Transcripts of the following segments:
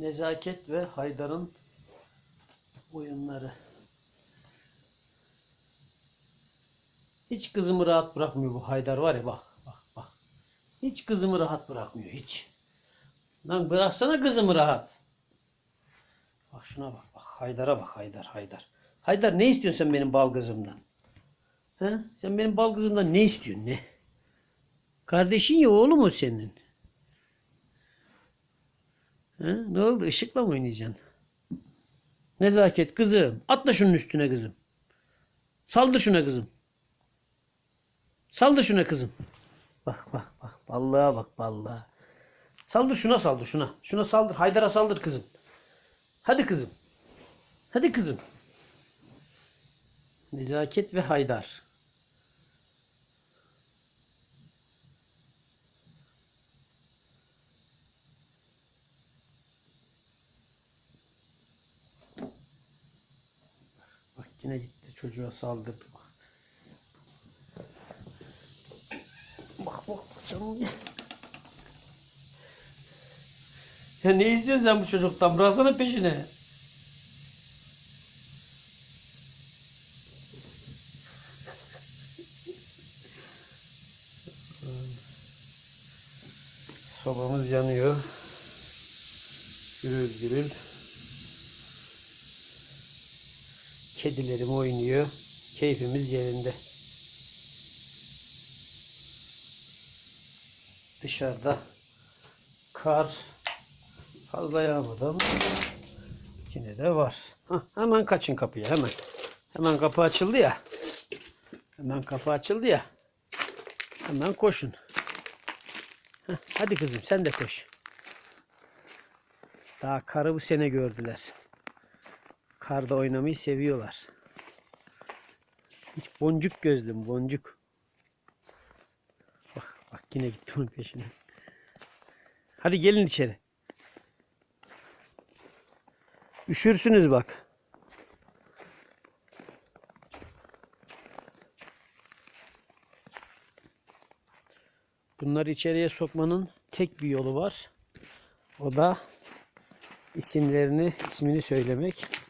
Nezaket ve Haydar'ın oyunları. Hiç kızımı rahat bırakmıyor bu Haydar var ya bak bak bak. Hiç kızımı rahat bırakmıyor hiç. Lan bıraksana kızımı rahat. Bak şuna bak bak Haydar'a bak Haydar Haydar. Haydar ne istiyorsun sen benim bal kızımdan? He? Sen benim bal kızımdan ne istiyorsun ne? Kardeşin ya oğlum o senin. He? Ne oldu? Işıkla mı oynayacaksın? Nezaket kızım. Atla şunun üstüne kızım. Saldır şuna kızım. Saldır şuna kızım. Bak bak bak. Vallahi bak vallahi. Saldır şuna saldır şuna. Şuna saldır. Haydar'a saldır kızım. Hadi kızım. Hadi kızım. Nezaket ve Haydar. Yine gitti çocuğa saldırdı bak. Bak bak canım. Ya ne istiyorsun sen bu çocuktan? Bıraksana peşine. Sobamız yanıyor. Gürül gürül. Kedilerim oynuyor. Keyfimiz yerinde. Dışarıda kar fazla yağmadı ama yine de var. Hah, hemen kaçın kapıya hemen. Hemen kapı açıldı ya. Hemen kapı açıldı ya. Hemen koşun. Heh, hadi kızım sen de koş. Daha karı bu sene gördüler. Karda oynamayı seviyorlar. Hiç boncuk gözlüm boncuk. Bak bak yine gitti onun peşine. Hadi gelin içeri. Üşürsünüz bak. Bunları içeriye sokmanın tek bir yolu var. O da isimlerini, ismini söylemek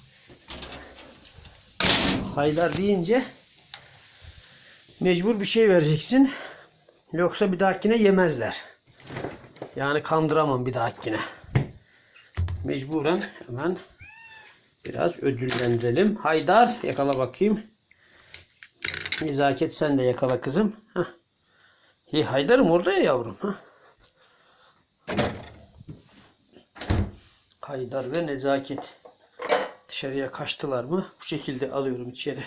Haydar deyince mecbur bir şey vereceksin. Yoksa bir dahakine yemezler. Yani kandıramam bir dahakine. Mecburen hemen biraz ödüllendirelim. Haydar yakala bakayım. Nezaket sen de yakala kızım. Heh. İyi Haydar'ım orada ya yavrum. Heh. Haydar ve Nezaket dışarıya kaçtılar mı? Bu şekilde alıyorum içeri.